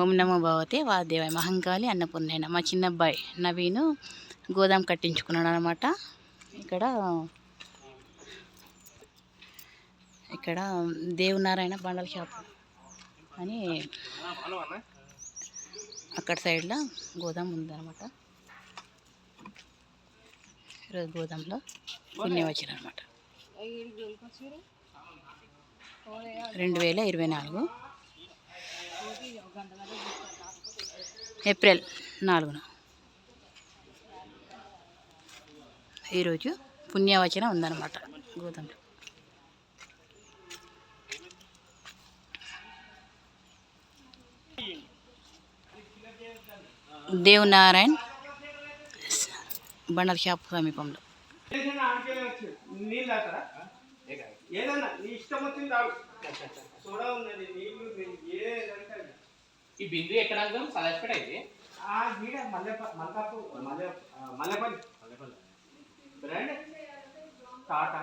ఓం నమో భగవతే వాదేవాయ మహంకాళి అన్నపూర్ణైన. మా చిన్న అబ్బాయి నవీను గోదాం కట్టించుకున్నాడు అనమాట ఇక్కడ ఇక్కడ దేవనారాయణ బండల షాప్ అని అక్కడ సైడ్లో గోదాం ఉందన్నమాట. ఈరోజు గోదాంలో పుణ్యం వచ్చిన అనమాట రెండు వేల ఇరవై నాలుగు. ఏప్రిల్ నాలుగున. ఈరోజు పుణ్యవచనం ఉందన్నమాట గోతంలో దేవ్ నారాయణ్ బండల షాప్ సమీపంలో. ఏదన్నా? నీ ఇష్టం వచ్చింది సోడా ఉన్నది నీళ్ళు ఈ బిందు ఎక్కడ అందాం సదాజ్పేట అయితే ఆ గీడ మల్లెప మల్కాపు మల్లె మల్లెపల్లి. మల్లెపల్లి. బ్రాండ్? టాటా.